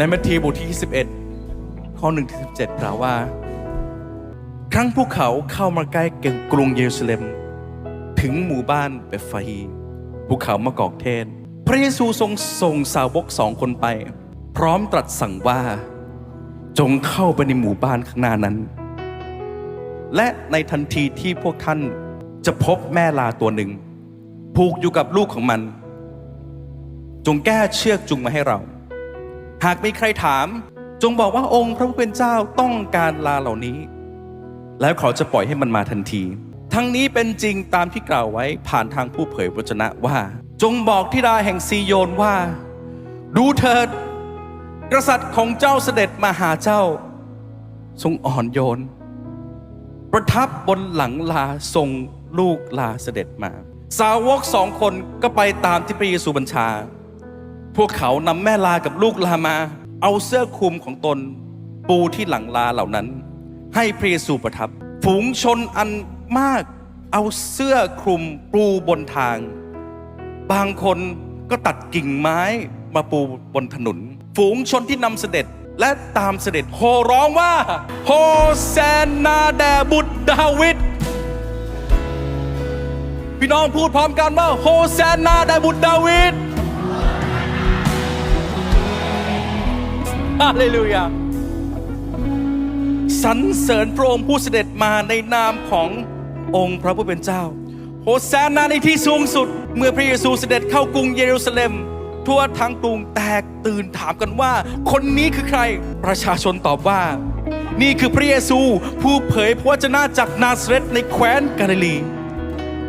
ในมัทธิวบทที่ 21 ข้อ1ถึง17 กล่าวว่า ครั้งพวกเขาเข้ามาใกล้กรุงเยรูซาเล็ม ถึงหมู่บ้านเบฟฟาฮีภูเขามะกอกเทศ พระเยซูทรงส่งสาวกสองคนไป พร้อมตรัสสั่งว่า จงเข้าไปในหมู่บ้านข้างหน้านั้น และในทันทีที่พวกท่านจะพบแม่ลาตัวหนึ่ง ผูกอยู่กับลูกของมัน จงแก้เชือกจุงมาให้เรา หากมีใครถาม จงบอกว่าองค์พระผู้เป็นเจ้าต้องการลาเหล่านี้ แล้วเขาจะปล่อยให้มันมาทันที ทั้งนี้เป็นจริงตามที่กล่าวไว้ผ่านทางผู้เผยพระวจนะว่า จงบอกทิดาแห่งซีโยนว่า ดูเถิด กษัตริย์ของเจ้าเสด็จมาหาเจ้า ทรงอ่อนโยน ประทับบนหลังลาทรงลูกลาเสด็จมา สาวกสองคนก็ไปตามที่พระเยซูบัญชา พวกเขานำแม่ลากับลูกลามา เอาเสื้อคลุมของตน ปูที่หลังลาเหล่านั้น ให้พระเยซูประทับ ฝูงชนอันมาก เอาเสื้อคลุมปูบนทาง บางคนก็ตัดกิ่งไม้มาปูบนถนน ฝูงชนที่นำเสด็จและตามเสด็จโห่ร้องว่าโฮแซนนาแด่บุตรดาวิดพี่น้องพูดพร้อมกันว่าโฮแซนนาแด่บุตรดาวิด ฮาเลลูยาสรรเสริญพระองค์ผู้เสด็จมาในนามขององค์พระผู้เป็นเจ้า โฮแซนนาในที่สูงสุด เมื่อพระเยซูเสด็จเข้ากรุงเยรูซาเล็ม ทั่วทั้งกรุงแตกตื่นถามกันว่า คนนี้คือใครประชาชนตอบว่า นี่คือพระเยซูผู้เผยพระวจนะจากนาซาเรตในแคว้นกาลิลี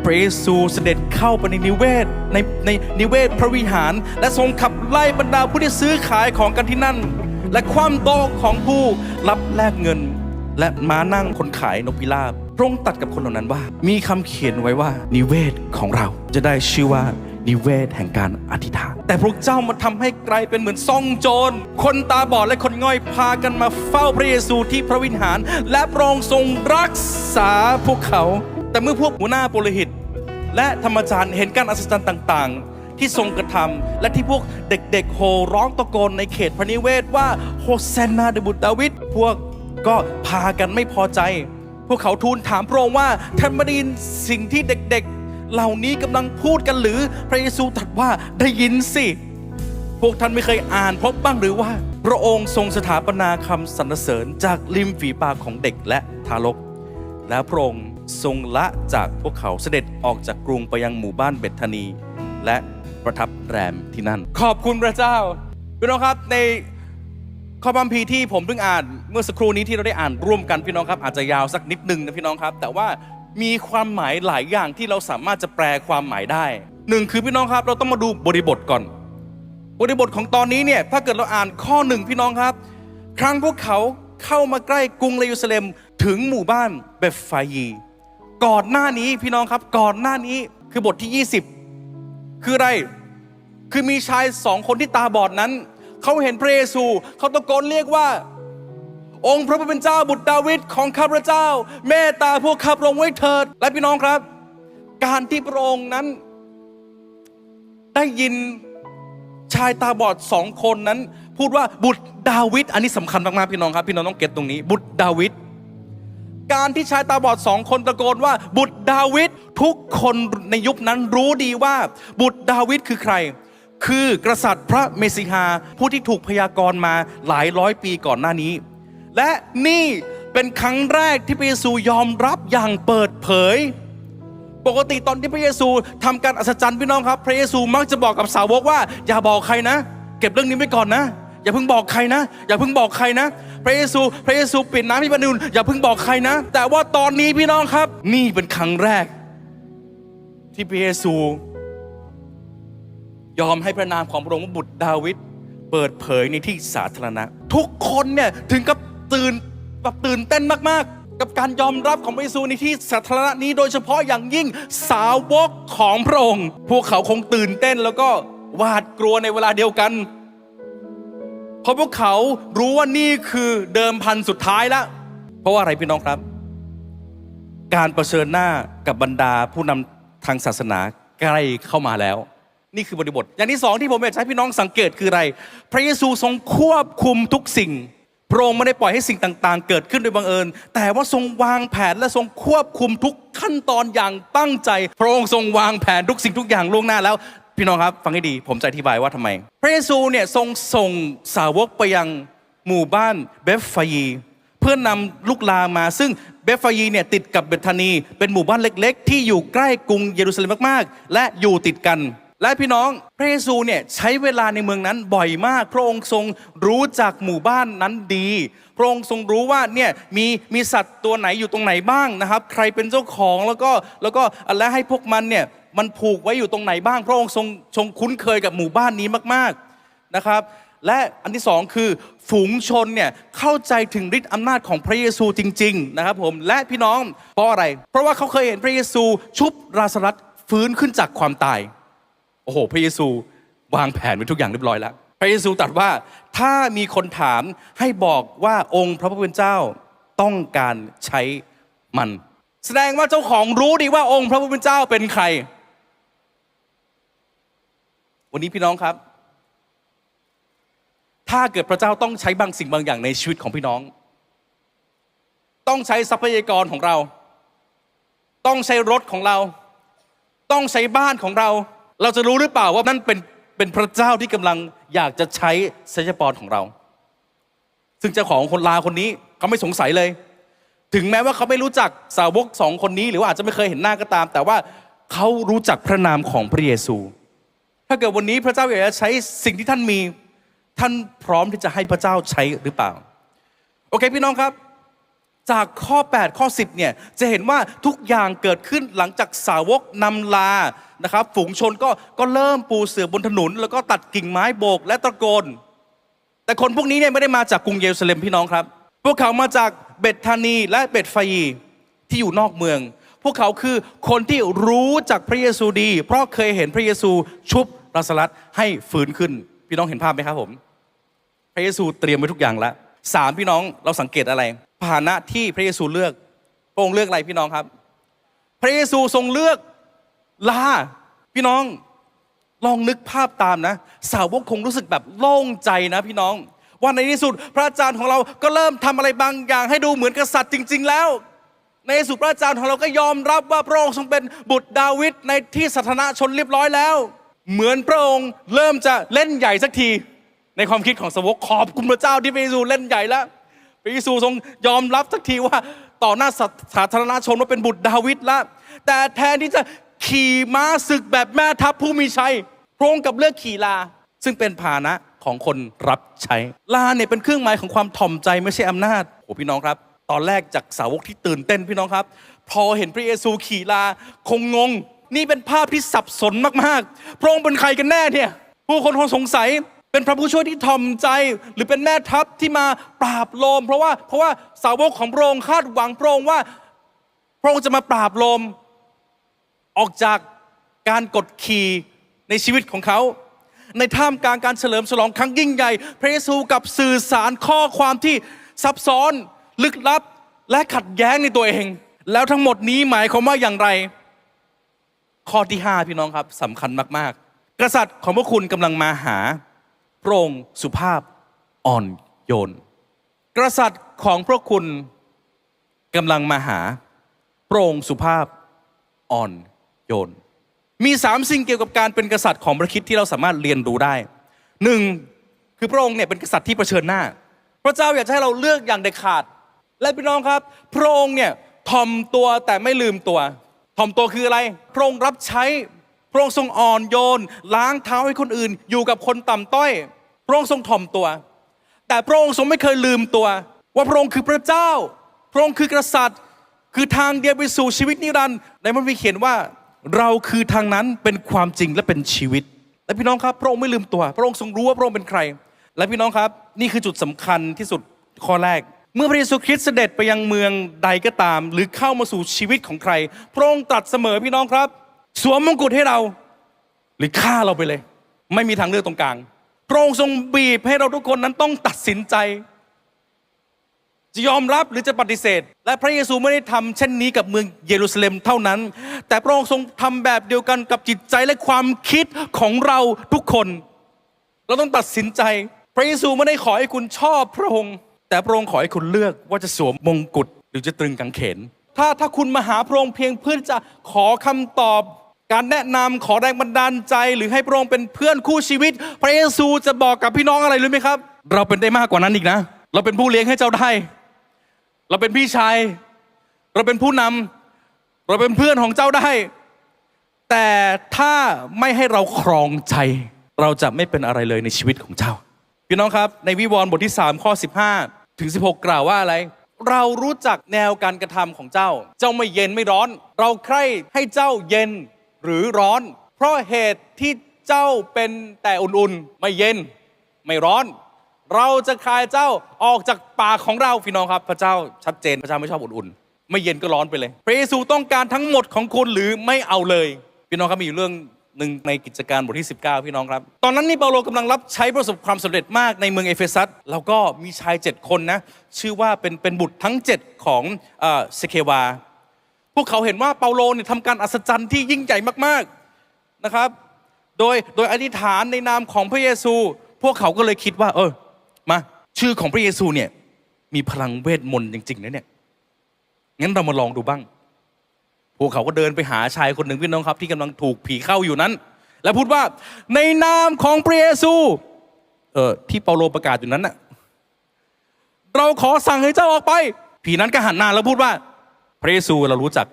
พระเยซูเสด็จเข้าไปในนิเวศในในนิเวศพระวิหาร และทรงขับไล่บรรดาผู้ที่ซื้อขายของกันที่นั่น และความโตของผู้รับแลกเงิน และมานั่งคนขายนกพิราบพระองค์ตัดกับคนเหล่านั้นว่า มีคำเขียนไว้ว่านิเวศของเราจะได้ชื่อว่านิเวศแห่งการอธิษฐาน แต่พวกเจ้ามาทำให้กลายเป็นเหมือนซ่องโจร คนตาบอดและคนง่อยพากันมาเฝ้าพระเยซูที่พระวิหาร และพระองค์ทรงรักษาพวกเขา แต่เมื่อพวกหัวหน้าปุโรหิต และธรรมจารย์เห็นการอัศจรรย์ต่างๆ ที่ทรงกระทำและที่พวกเด็กๆโห่ร้องตะโกนในเขตพระนิเวศว่าโฮเซนนาเดบุตรดาวิดพวกก็พากันไม่พอใจ พวกเขาทูลถามพระองค์ว่าท่านไม่ได้ยินสิ่งที่เด็กๆ เหล่านี้กำลังพูดกันหรือพระเยซูตรัสว่าได้ยินสิ พวกท่านไม่เคยอ่านพบบ้างหรือว่า พระองค์ทรงสถาปนาคำสรรเสริญจากริมฝีปากของเด็กและทารก แล้วพระองค์ทรงละจากพวกเขาเสด็จออกจากกรุงไปยังหมู่บ้านเบธานี และ ประทับแรมที่นั่น ขอบคุณพระเจ้าพี่น้องครับในข้อพัมพีที่ผมเพิ่งอ่านเมื่อสักครู่นี้ที่เราได้อ่านร่วมกันพี่น้องครับ อาจจะยาวสักนิดหนึ่งนะพี่น้องครับ แต่ว่ามีความหมายหลายอย่างที่เราสามารถจะแปลความหมายได้หนึ่งคือพี่น้องครับเราต้องมาดูบริบทก่อน บริบทของตอนนี้เนี่ยถ้าเกิดเราอ่านข้อหนึ่งพี่น้องครับ ครั้งพวกเขาเข้ามาใกล้กรุงเยรูซาเล็มถึงหมู่บ้านเบฟฟายี ก่อนหน้านี้พี่น้องครับก่อนหน้านี้คือบทที่ 20 คืออะไร คือมีชายสองคนที่ตาบอดนั้น เขาเห็นพระเยซู เขาตะโกนเรียกว่า องค์พระผู้เป็นเจ้าบุตรดาวิดของข้าพระเจ้า เมตตาพวกข้าพระองค์ไว้เถิด และพี่น้องครับ การที่พระองค์นั้น ได้ยินชายตาบอดสองคนนั้น พูดว่าบุตรดาวิดอันนี้สำคัญมากๆพี่น้องครับ พี่น้องต้องเก็ตตรงนี้ บุตรดาวิด การที่ชายตาบอดสองคนตะโกนว่า บุตรดาวิดทุกคนในยุคนั้นรู้ดีว่า บุตรดาวิดคือใคร คือกษัตริย์พระเมสสิฮาผู้ที่ถูกพยากรณ์มาหลายร้อยปีก่อนหน้านี้ และนี่เป็นครั้งแรกที่พระเยซูยอมรับอย่างเปิดเผย ปกติตอนที่พระเยซูทำการอัศจรรย์พี่น้องครับ พระเยซูมักจะบอกกับสาวกว่า อย่าบอกใครนะ เก็บเรื่องนี้ไว้ก่อนนะ อย่าเพิ่งบอกใครนะ อย่าเพิ่งบอกใครนะ พระเยซู พระเยซูปิดน้ำที่บรรดุลอย่าเพิ่งบอกใครนะ แต่ว่าตอนนี้พี่น้องครับ นี่เป็นครั้งแรก ที่พระเยซู ยอมให้พระนามของพระองค์บุตรดาวิดเปิดเผยในที่สาธารณะ ทุกคนเนี่ยถึงกับตื่นแบบตื่นเต้นมากๆ กับการยอมรับของพระเยซูในที่สาธารณะนี้ โดยเฉพาะอย่างยิ่งสาวกของพระองค์ พวกเขาคงตื่นเต้นแล้วก็หวาดกลัวในเวลาเดียวกัน เพราะพวกเขารู้ว่านี่คือเดิมพันสุดท้ายแล้วเพราะว่าอะไรพี่น้องครับ การประเชิญหน้ากับบรรดาผู้นำทางศาสนาใกล้เข้ามาแล้ว นี่คือบริบท อย่างที่สองที่ผมอยากจะให้พี่น้องสังเกตคืออะไร พระเยซูทรงควบคุมทุกสิ่งพระองค์ไม่ได้ปล่อยให้สิ่งต่าง ๆ เกิดขึ้นโดยบังเอิญ แต่ว่าทรงวางแผนและทรงควบคุมทุกขั้นตอนอย่างตั้งใจ พระองค์ทรงวางแผนทุกสิ่งทุกอย่างล่วงหน้าแล้ว พี่น้องครับฟังให้ดีผมจะอธิบายว่าทำไม พระเยซูเนี่ยทรงส่งสาวกไปยังหมู่บ้านเบฟฟายี เพื่อนำลูกลามา ซึ่งเบฟฟายีเนี่ยติดกับเบธานี เป็นหมู่บ้านเล็ก ๆ ที่อยู่ใกล้กรุงเยรูซาเล็มมากๆ และอยู่ติดกัน และพี่น้องพระเยซูเนี่ยใช้เวลาในเมืองนั้นบ่อยมาก พระองค์ทรงรู้จักหมู่บ้านนั้นดี พระองค์ทรงรู้ว่าเนี่ยมีมีสัตว์ตัวไหนอยู่ตรงไหนบ้างนะครับ ใครเป็นเจ้าของแล้วก็แล้วก็และให้พวกมันเนี่ย มันผูกไว้อยู่ตรงไหนบ้าง พระองค์ทรงทรงคุ้นเคยกับหมู่บ้านนี้มากๆนะครับ และอันที่สองคือฝูงชนเนี่ยเข้าใจถึงฤทธิ์อำนาจของพระเยซูจริง ๆ นะครับผมและพี่น้องเพราะอะไร เพราะว่าเขาเคยเห็นพระเยซูชุบราสรัสฟื้นขึ้นจากความตายโอ้โห พระเยซูวางแผนไว้ทุกอย่างเรียบร้อยแล้ว พระเยซูตรัสว่าถ้ามีคนถามให้บอกว่าองค์พระผู้เป็นเจ้าต้องการใช้มัน แสดงว่าเจ้าของรู้ดีว่าองค์พระผู้เป็นเจ้าเป็นใคร วันนี้พี่น้องครับ ถ้าเกิดพระเจ้าต้องใช้บางสิ่งบางอย่างในชีวิตของพี่น้อง ต้องใช้ทรัพยากรของเรา ต้องใช้รถของเรา ต้องใช้บ้านของเรา เราจะรู้หรือเปล่าว่านั่นเป็นเป็นพระเจ้าที่กำลังอยากจะใช้ทรัพยากรของเรา ซึ่งเจ้าของคนลาคนนี้เขาไม่สงสัยเลย ถึงแม้ว่าเขาไม่รู้จักสาวกสองคนนี้ หรือว่าอาจจะไม่เคยเห็นหน้าก็ตาม แต่ว่าเขารู้จักพระนามของพระเยซู ถ้าเกิดวันนี้พระเจ้าอยากจะใช้สิ่งที่ท่านมี ท่านพร้อมที่จะให้พระเจ้าใช้หรือเปล่า โอเคพี่น้องครับ จากข้อ 8 ข้อ 10เนี่ยจะเห็นว่าทุกอย่างเกิดขึ้นหลังจากสาวกนำลานะครับฝูงชนก็ก็เริ่มปูเสือบนถนน แล้วก็ตัดกิ่งไม้โบกและตะโกน แต่คนพวกนี้เนี่ยไม่ได้มาจากกรุงเยรูซาเล็มพี่น้องครับ พวกเขามาจากเบธานีและเบตไฟยีที่อยู่นอกเมือง พวกเขาคือคนที่รู้จักพระเยซูดี เพราะเคยเห็นพระเยซูชุบ ราสลัดให้ฟื้นขึ้น พี่น้องเห็นภาพไหมครับผม พระเยซูเตรียมไว้ทุกอย่างแล้วสามพี่น้องเราสังเกตอะไรพาหนะที่พระเยซูเลือกพระองค์เลือกอะไรพี่น้องครับ พระเยซูทรงเลือกลาพี่น้องลองนึกภาพตามนะ สาวกคงรู้สึกแบบโล่งใจนะพี่น้อง ว่าในที่สุดพระอาจารย์ของเราก็เริ่มทำอะไรบางอย่าง ให้ดูเหมือนกษัตริย์จริง ๆ แล้ว ในที่สุดพระอาจารย์ของเราก็ยอมรับว่าพระองค์ทรงเป็นบุตรดาวิดในที่สาธารณชนเรียบร้อยแล้ว เหมือนพระองค์เริ่มจะเล่นใหญ่สักที ในความคิดของสาวกขอบคุณพระเจ้าที่พระเยซูเล่นใหญ่แล้วพระเยซูทรงยอมรับสักทีว่าต่อหน้าสาธารณชนว่าเป็นบุตรดาวิดแล้วแต่แทนที่จะขี่ม้าศึกแบบแม่ทัพผู้มีชัยพระองค์กับเลือกขี่ลา ซึ่งเป็นพาหนะของคนรับใช้ ลาเนี่ยเป็นเครื่องหมายของความถ่อมใจไม่ใช่อำนาจโอ้พี่น้องครับ ตอนแรกจากสาวกที่ตื่นเต้นพี่น้องครับ พอเห็นพระเยซูขี่ลาคงงง นี่เป็นภาพที่สับสนมากๆ พระองค์เป็นใครกันแน่เนี่ย ผู้คนคงสงสัยเป็นพระผู้ช่วยที่ทอมใจ หรือเป็นแม่ทัพที่มาปราบโลม เพราะว่าเพราะว่าสาวกของพระองค์คาดหวังพระองค์ว่า พระองค์จะมาปราบโลม ออกจากการกดขี่ในชีวิตของเขา ในท่ามกลางการเฉลิมฉลองครั้งยิ่งใหญ่ พระเยซูกับสื่อสารข้อความที่ซับซ้อน ลึกลับและขัดแย้งในตัวเอง แล้วทั้งหมดนี้หมายความว่าอย่างไร ข้อที่ 5 พี่น้องครับสำคัญมากๆ กษัตริย์ของพวกคุณกำลังมาหาพระองค์สุภาพอ่อนโยน กษัตริย์ของพวกคุณกำลังมาหาพระองค์สุภาพอ่อนโยน มีสามสิ่งเกี่ยวกับการเป็นกษัตริย์ของพระคิดที่เราสามารถเรียนรู้ได้หนึ่งคือพระองค์เนี่ยเป็นกษัตริย์ที่เผชิญหน้า พระเจ้าอยากให้เราเลือกอย่างเด็ดขาด และพี่น้องครับ พระองค์เนี่ยถ่อมตัวแต่ไม่ลืมตัว ถ่อมตัวคืออะไร พระองค์รับใช้ พระองค์ทรงอ่อนโยน ล้างเท้าให้คนอื่น อยู่กับคนต่ำต้อย พระองค์ทรงถ่อมตัว แต่พระองค์ทรงไม่เคยลืมตัว ว่าพระองค์คือพระเจ้า พระองค์คือกษัตริย์ คือทางเดียวไปสู่ชีวิตนิรันดร์ในมันมีเขียนว่าเราคือทางนั้นเป็นความจริงและเป็นชีวิต และพี่น้องครับ พระองค์ไม่ลืมตัว พระองค์ทรงรู้ว่าพระองค์เป็นใคร และพี่น้องครับ นี่คือจุดสำคัญที่สุดข้อแรก เมื่อพระเยซูคริสต์เสด็จไปยังเมืองใดก็ตาม หรือเข้ามาสู่ชีวิตของใคร พระองค์ตรัสเสมอพี่น้องครับ สวมมงกุฎให้เรา หรือฆ่าเราไปเลย ไม่มีทางเลือกตรงกลางพระองค์ทรงบีบให้เราทุกคนนั้นต้องตัดสินใจ จะยอมรับหรือจะปฏิเสธ และพระเยซูไม่ได้ทำเช่นนี้กับเมืองเยรูซาเล็มเท่านั้น แต่พระองค์ทรงทำแบบเดียวกันกับจิตใจและความคิดของเราทุกคน เราต้องตัดสินใจ พระเยซูไม่ได้ขอให้คุณชอบพระองค์ แต่พระองค์ขอให้คุณเลือกว่าจะสวมมงกุฎหรือจะตรึงกางเขน ถ้าถ้าคุณมาหาพระองค์เพียงเพื่อจะขอคำตอบ การแนะนำขอแรงบันดาลใจ หรือให้พระองค์เป็นเพื่อนคู่ชีวิต พระเยซูจะบอกกับพี่น้องอะไรรู้ไหมครับ เราเป็นได้มากกว่านั้นอีกนะ เราเป็นผู้เลี้ยงให้เจ้าได้ เราเป็นพี่ชาย เราเป็นผู้นำเราเป็นเพื่อนของเจ้าได้ แต่ถ้าไม่ให้เราครองใจ เราจะไม่เป็นอะไรเลยในชีวิตของเจ้า พี่น้องครับ ในวิวรณ์บทที่ 3 ข้อ 15 ถึง 16 กล่าวว่าอะไร เรารู้จักแนวการกระทำของเจ้า เจ้าไม่เย็นไม่ร้อน เราใคร่ให้เจ้าเย็นหรือร้อน เพราะเหตุที่เจ้าเป็นแต่อุ่นๆ ไม่เย็นไม่ร้อน เราจะคายเจ้าออกจากปากของเราพี่น้องครับ พระเจ้าชัดเจนพระเจ้าไม่ชอบอุ่นๆ ไม่เย็นก็ร้อนไปเลย พระเยซูต้องการทั้งหมดของคุณหรือไม่เอาเลย พี่น้องครับมีอยู่เรื่อง หนึ่งในกิจการบทที่ 19 พี่น้องครับ ตอนนั้นนี่เปาโลกำลังรับใช้ประสบความสำเร็จมากในเมืองเอเฟซัสแล้วก็มีชาย 7 คนนะ ชื่อว่าเป็นเป็นบุตรทั้ง 7 ของเอ่อเซเควา พวกเขาเห็นว่าเปาโลเนี่ยทำการอัศจรรย์ที่ยิ่งใหญ่มากๆนะครับ โดยโดยอธิษฐานในนามของพระเยซู พวกเขาก็เลยคิดว่า เออมาชื่อของพระเยซูเนี่ยมีพลังเวทมนต์จริงๆนะเนี่ยงั้นเรามาลองดูบ้าง วกเขาก็เดินไปหาชายคนหนึ่งพี่น้องครับ ที่กำลังถูกผีเข้าอยู่นั้น แล้วพูดว่าในนามของพระเยซู เออที่เปาโลประกาศอยู่นั้นน่ะเราขอสั่งให้เจ้าออกไป ผีนั้นก็หันหน้าแล้วพูดว่า พระเยซูเรารู้จัก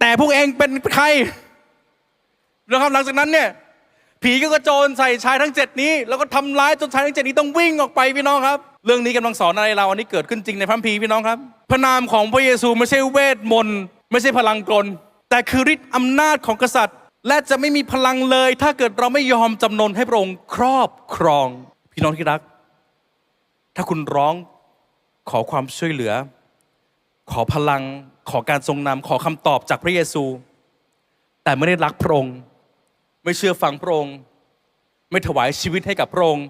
แต่พวกเองเป็นใครนะครับหลังจากนั้นเนี่ยผีก็กระโจนใส่ชายทั้งเจ็ดนี้ แล้วก็ทำร้ายจนชายทั้งเจ็ดนี้ต้องวิ่งออกไปพี่น้องครับ เรื่องนี้กำลังสอนอะไรเราอันนี้เกิดขึ้นจริงในพระคัมภีพี่น้องครับ พระนามของพระเยซูไม่ใช่เวทมนต์ ไม่ใช่พลังกล แต่คือฤทธิ์อำนาจของกษัตริย์ และจะไม่มีพลังเลย ถ้าเกิดเราไม่ยอมจำนนให้พระองค์ครอบครอง พี่น้องที่รัก ถ้าคุณร้องขอความช่วยเหลือ ขอพลัง ขอการทรงนำขอคำตอบจากพระเยซู แต่ไม่ได้รักพระองค์ ไม่เชื่อฟังพระองค์ ไม่ถวายชีวิตให้กับพระองค์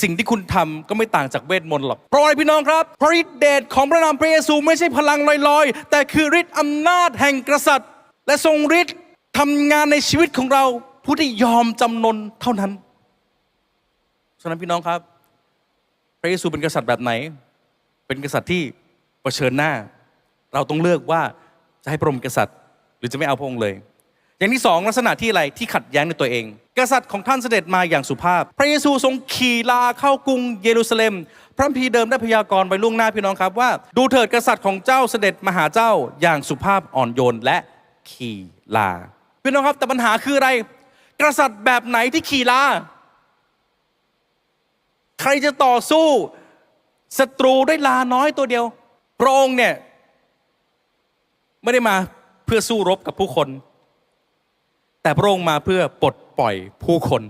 สิ่งที่คุณทำก็ไม่ต่างจากเวทมนต์หรอก เพราะอะไรพี่น้องครับ พระฤทธิ์เดชของพระนามพระเยซูไม่ใช่พลังลอยๆ แต่คือฤทธิ์อำนาจแห่งกษัตริย์ และทรงฤทธิ์ทำงานในชีวิตของเราผู้ที่ยอมจำนนเท่านั้น ฉะนั้นพี่น้องครับ พระเยซูเป็นกษัตริย์แบบไหน เป็นกษัตริย์ที่เผชิญหน้า เราต้องเลือกว่าจะให้พระองค์กษัตริย์ หรือจะไม่เอาพระองค์เลย อย่างที่สองลักษณะที่อะไรที่ขัดแย้งในตัวเอง กษัตริย์ของท่านเสด็จมาอย่างสุภาพ พระเยซูทรงขี่ลาเข้ากรุงเยรูซาเล็ม พระคัมภีเดิมได้พยากรณ์ไว้ล่วงหน้าพี่น้องครับว่า ดูเถิดกษัตริย์ของเจ้าเสด็จมาหาเจ้าอย่างสุภาพอ่อนโยนและขี่ลาพี่น้องครับแต่ปัญหาคืออะไร กษัตริย์แบบไหนที่ขี่ลาใครจะต่อสู้ศัตรูด้วยลาน้อยตัวเดียวพระองค์เนี่ยไม่ได้มาเพื่อสู้รบกับผู้คน แต่พระองค์มาเพื่อปลดปล่อยผู้คน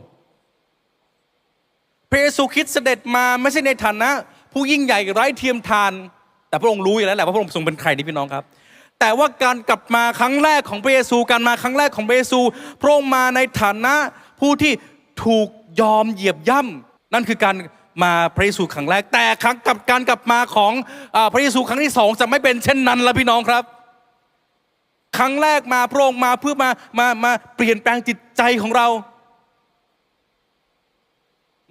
พระเยซูคริสต์เสด็จมาไม่ใช่ในฐานะ ผู้ยิ่งใหญ่ไร้เทียมทาน แต่พระองค์รู้อยู่แล้วแหละว่าพระองค์ทรงเป็นใครนี่พี่น้องครับ แต่ว่าการกลับมาครั้งแรกของพระเยซูการมาครั้งแรกของพระเยซู พระองค์มาในฐานะผู้ที่ถูกยอมเหยียบย่ำนั่นคือการมาพระเยซูครั้งแรก แต่ครั้งกับการกลับมาของอพระเยซูครั้งที่สองจะไม่เป็นเช่นนั้นแล้วพี่น้องครับ ครั้งแรกมาพระองค์มาเพื่อมามามาเปลี่ยนแปลงจิตใจของเรา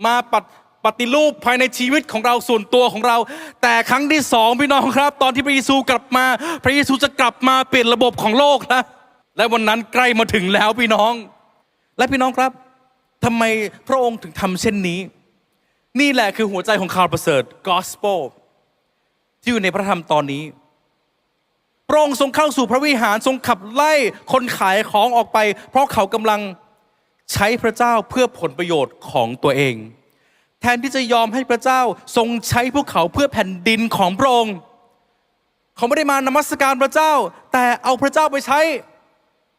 มาปฏิปฏิรูปภายในชีวิตของเราส่วนตัวของเรา แต่ครั้งที่สองพี่น้องครับ ตอนที่พระเยซูกลับมา พระเยซูจะกลับมาเปลี่ยนระบบของโลกนะและวันนั้นใกล้มาถึงแล้วพี่น้อง และพี่น้องครับทำไมพระองค์ถึงทำเช่นนี้ นี่แหละคือหัวใจของข่าวประเสริฐ gospel ที่อยู่ในพระธรรมตอนนี้ พระองค์ทรงเข้าสู่พระวิหารทรงขับไล่คนขายของออกไป เพราะเขากำลังใช้พระเจ้าเพื่อผลประโยชน์ของตัวเอง แทนที่จะยอมให้พระเจ้าทรงใช้พวกเขาเพื่อแผ่นดินของพระองค์เขาไม่ได้มานมัสการพระเจ้า แต่เอาพระเจ้าไปใช้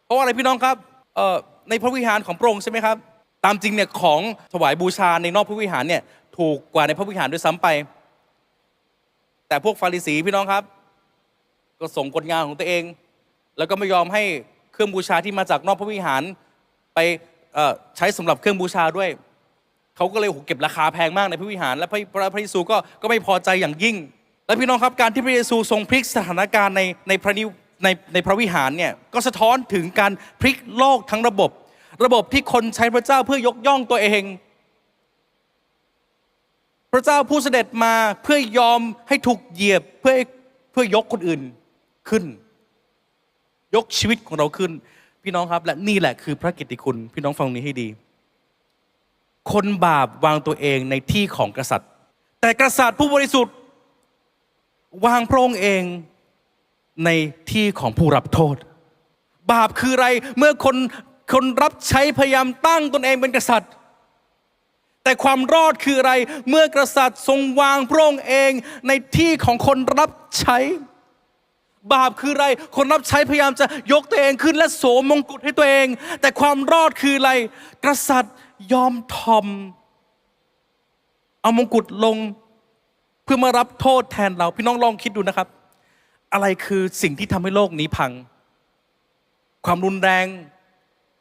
เพราะาอะไรพี่น้องครับเอ่อในพระวิหารของพระองค์ใช่ไหมครับ ตามจริงเนี่ยของถวายบูชาในนอกพระวิหารเนี่ยถูกกว่าในพระวิหารด้วยซ้ำไป แต่พวกฟาริสีพี่น้องครับ ก็ส่งกฎงานของตัวเอง แล้วก็ไม่ยอมให้เครื่องบูชาที่มาจากนอกพระวิหารไปใช้สำหรับเครื่องบูชาด้วย เขาก็เลยเก็บราคาแพงมากในพระวิหาร และพระพระพระเยซูก็ก็ไม่พอใจอย่างยิ่ง และพี่น้องครับการที่พระเยซูทรงพลิกสถานการณ์ในในพระนิในในพระวิหารเนี่ยก็สะท้อนถึงการพลิกโลกทั้งระบบ ระบบที่คนใช้พระเจ้าเพื่อยกย่องตัวเอง พระเจ้าผู้เสด็จมาเพื่อยอมให้ถูกเหยียบเพื่อเพื่อยกคนอื่น ขึ้น ยกชีวิตของเราขึ้น พี่น้องครับและนี่แหละคือพระกิตติคุณ พี่น้องฟังนี้ให้ดี คนบาปวางตัวเองในที่ของกษัตริย์ แต่กษัตริย์ผู้บริสุทธิ์ วางพระองค์เองในที่ของผู้รับโทษ บาปคืออะไรเมื่อคนคนรับใช้พยายามตั้งตนเองเป็นกษัตริย์ แต่ความรอดคืออะไร เมื่อกษัตริย์ทรงวางพระองค์เองในที่ของคนรับใช้ บาปคืออะไร คนรับใช้พยายามจะยกตัวเองขึ้นและโสมมงกุฎให้ตัวเอง แต่ความรอดคืออะไร กษัตริย์ยอมทอม เอามงกุฎลง เพื่อมารับโทษแทนเรา พี่น้องลองคิดดูนะครับ อะไรคือสิ่งที่ทำให้โลกนี้พัง ความรุนแรง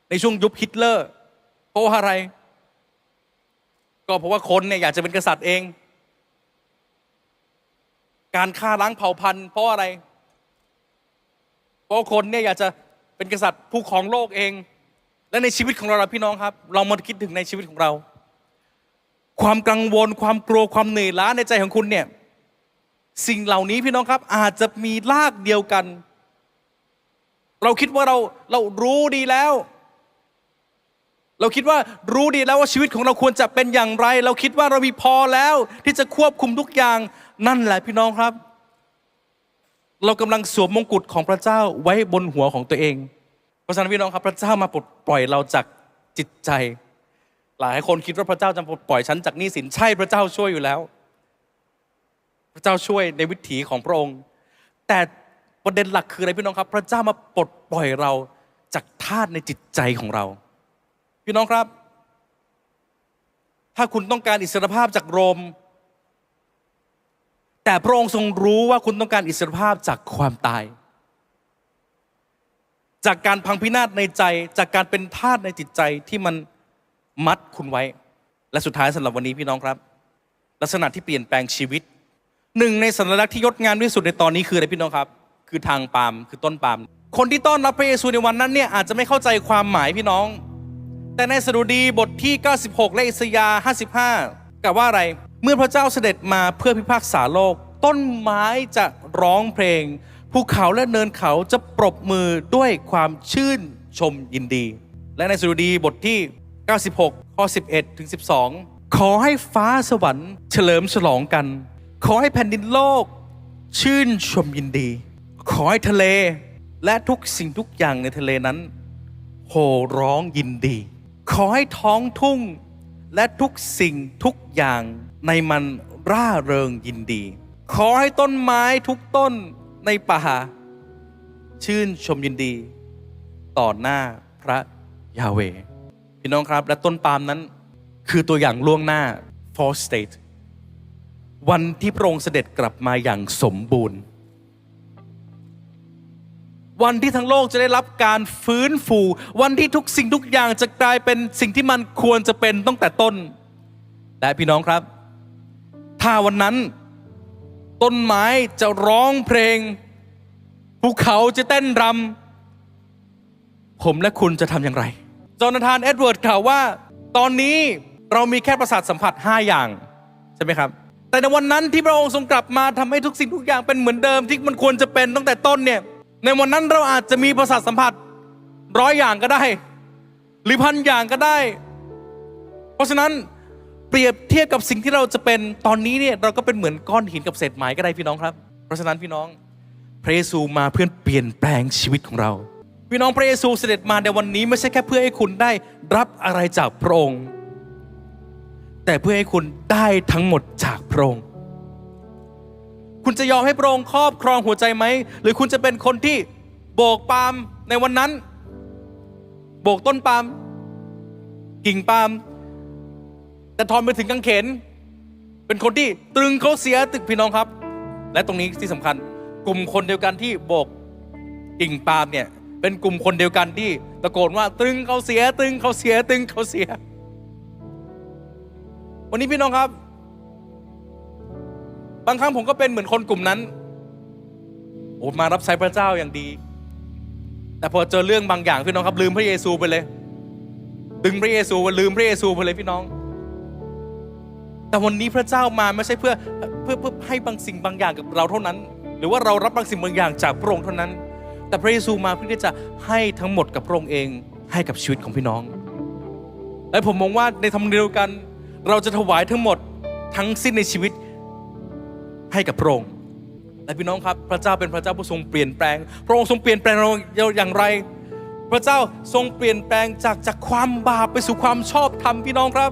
ในช่วงยุคฮิตเลอร์เพราะว่าอะไร ก็เพราะว่าคนเนี่ยอยากจะเป็นกษัตริย์เอง การฆ่าล้างเผ่าพันธุ์เพราะอะไรเพราะคนเนี่ยอยากจะเป็นกษัตริย์ผู้ของโลกเอง และในชีวิตของเราล่ะพี่น้องครับ เรามาคิดถึงในชีวิตของเรา ความกังวลความกลัวความเหนื่อยล้าในใจของคุณเนี่ยสิ่งเหล่านี้พี่น้องครับอาจจะมีรากเดียวกัน เราคิดว่าเราเรารู้ดีแล้ว เราคิดว่ารู้ดีแล้วว่าชีวิตของเราควรจะเป็นอย่างไร เราคิดว่าเรามีพอแล้วที่จะควบคุมทุกอย่างนั่นแหละพี่น้องครับ เรากำลังสวมมงกุฎของพระเจ้าไว้บนหัวของตัวเอง เพราะฉะนั้นพี่น้องครับพระเจ้ามาปลดปล่อยเราจากจิตใจ หลายคนคิดว่าพระเจ้าจะปลดปล่อยฉันจากหนี้สินใช่พระเจ้าช่วยอยู่แล้ว พระเจ้าช่วยในวิถีของพระองค์ แต่ประเด็นหลักคืออะไรพี่น้องครับ พระเจ้ามาปลดปล่อยเราจากทาสในจิตใจของเรา พี่น้องครับ ถ้าคุณต้องการอิสรภาพจากโรม แต่พระองค์ทรงรู้ว่าคุณต้องการอิสรภาพจากความตาย จากการพังพินาศในใจ จากการเป็นทาสในจิตใจที่มันมัดคุณไว้ และสุดท้ายสำหรับวันนี้พี่น้องครับ ลักษณะที่เปลี่ยนแปลงชีวิต หนึ่งในสัญลักษณ์ที่ยศงามที่สุดในตอนนี้คืออะไรพี่น้องครับ คือทางปาล์มคือต้นปาล์มคนที่ต้อนรับพระเยซูในวันนั้นเนี่ยอาจจะไม่เข้าใจความหมายพี่น้อง แต่ในสดุดีบทที่ 96 และอิสยาห์55กล่าวว่าอะไร เมื่อพระเจ้าเสด็จมาเพื่อพิพากษาโลก ต้นไม้จะร้องเพลง ภูเขาและเนินเขาจะปรบมือด้วยความชื่นชมยินดี และในสดุดีบทที่ 96 ข้อ 11 ถึง 12 ขอให้ฟ้าสวรรค์เฉลิมฉลองกัน ขอให้แผ่นดินโลก ชื่นชมยินดี ขอให้ทะเลและทุกสิ่งทุกอย่างในทะเลนั้นโห่ร้องยินดี ขอให้ท้องทุ่ง และทุกสิ่งทุกอย่างในมันร่าเริงยินดี ขอให้ต้นไม้ทุกต้นในป่าชื่นชมยินดี ต่อหน้าพระยาเว พี่น้องครับ และต้นปาล์มนั้น คือตัวอย่างล่วงหน้า for state วันที่พระองค์เสด็จกลับมาอย่างสมบูรณ์ วันที่ทั้งโลกจะได้รับการฟื้นฟู วันที่ทุกสิ่งทุกอย่างจะกลายเป็นสิ่งที่มันควรจะเป็นตั้งแต่ต้น และพี่น้องครับ ถ้าวันนั้น ต้นไม้จะร้องเพลงภูเขาจะเต้นรำผมและคุณจะทำอย่างไร จอนาธานเอ็ดเวิร์ดกล่าวว่า ตอนนี้เรามีแค่ประสาทสัมผัส 5 อย่าง ใช่ไหมครับ แต่ในวันนั้นที่พระองค์ทรงกลับมาทำให้ทุกสิ่งทุกอย่างเป็นเหมือนเดิมที่มันควรจะเป็นตั้งแต่ต้นเนี่ย ในวันนั้นเราอาจจะมีประสาทสัมผัสร้อยอย่างก็ได้ หรือพันอย่างก็ได้ เพราะฉะนั้นเปรียบเทียบกับสิ่งที่เราจะเป็นตอนนี้เนี่ยเราก็เป็นเหมือนก้อนหินกับเศษไม้ก็ได้พี่น้องครับ เพราะฉะนั้นพี่น้องพระเยซูมาเพื่อเปลี่ยนแปลงชีวิตของเรา พี่น้องพระเยซูเสด็จมาในวันนี้ไม่ใช่แค่เพื่อให้คุณได้รับอะไรจากพระองค์ แต่เพื่อให้คุณได้ทั้งหมดจากพระองค์ คุณจะยอมให้พระองค์ครอบครองหัวใจไหม หรือคุณจะเป็นคนที่โบกปาล์มในวันนั้น โบกต้นปาล์มกิ่งปาล์มแต่ทอนไปถึงกางเขน เป็นคนที่ตรึงเขาเสียตึกพี่น้องครับ และตรงนี้ที่สำคัญ กลุ่มคนเดียวกันที่โบกกิ่งปาล์มเนี่ย เป็นกลุ่มคนเดียวกันที่ตะโกนว่าตรึงเขาเสีย ตรึงเขาเสีย ตรึงเขาเสีย วันนี้พี่น้องครับ บางครั้งผมก็เป็นเหมือนคนกลุ่มนั้น โอ้มารับใช้พระเจ้าอย่างดี แต่พอเจอเรื่องบางอย่างพี่น้องครับลืมพระเยซูไปเลย ดึงพระเยซูลืมพระเยซูไปเลยพี่น้อง แต่วันนี้พระเจ้ามาไม่ใช่เพื่อเพื่อเพื่อให้บางสิ่งบางอย่างกับเราเท่านั้น หรือว่าเรารับบางสิ่งบางอย่างจากพระองค์เท่านั้น แต่พระเยซูมาเพื่อที่จะให้ทั้งหมดกับพระองค์เองให้กับชีวิตของพี่น้อง และผมมองว่าในธรรมเนียมเดียวกัน เราจะถวายทั้งหมดทั้งสิ้นในชีวิต ให้กับพระองค์และพี่น้องครับ พระเจ้าเป็นพระเจ้าผู้ทรงเปลี่ยนแปลง พระองค์ทรงเปลี่ยนแปลงเราอย่างไร พระเจ้าทรงเปลี่ยนแปลงจากจากความบาปไปสู่ความชอบธรรมพี่น้องครับ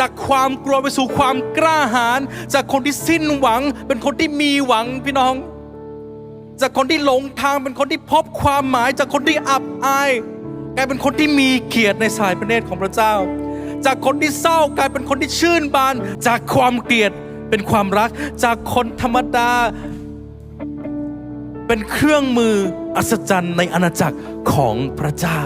จากความกลัวไปสู่ความกล้าหาญจากคนที่สิ้นหวัง เป็นคนที่มีหวังพี่น้อง จากคนที่หลงทางเป็นคนที่พบความหมาย จากคนที่อับอายกลายเป็นคนที่มีเกียรติในสายพระเนตรของพระเจ้า จากคนที่เศร้ากลายเป็นคนที่ชื่นบาน จากความเกลียด เป็นความรักจากคนธรรมดา เป็นเครื่องมืออัศจรรย์ในอาณาจักรของพระเจ้า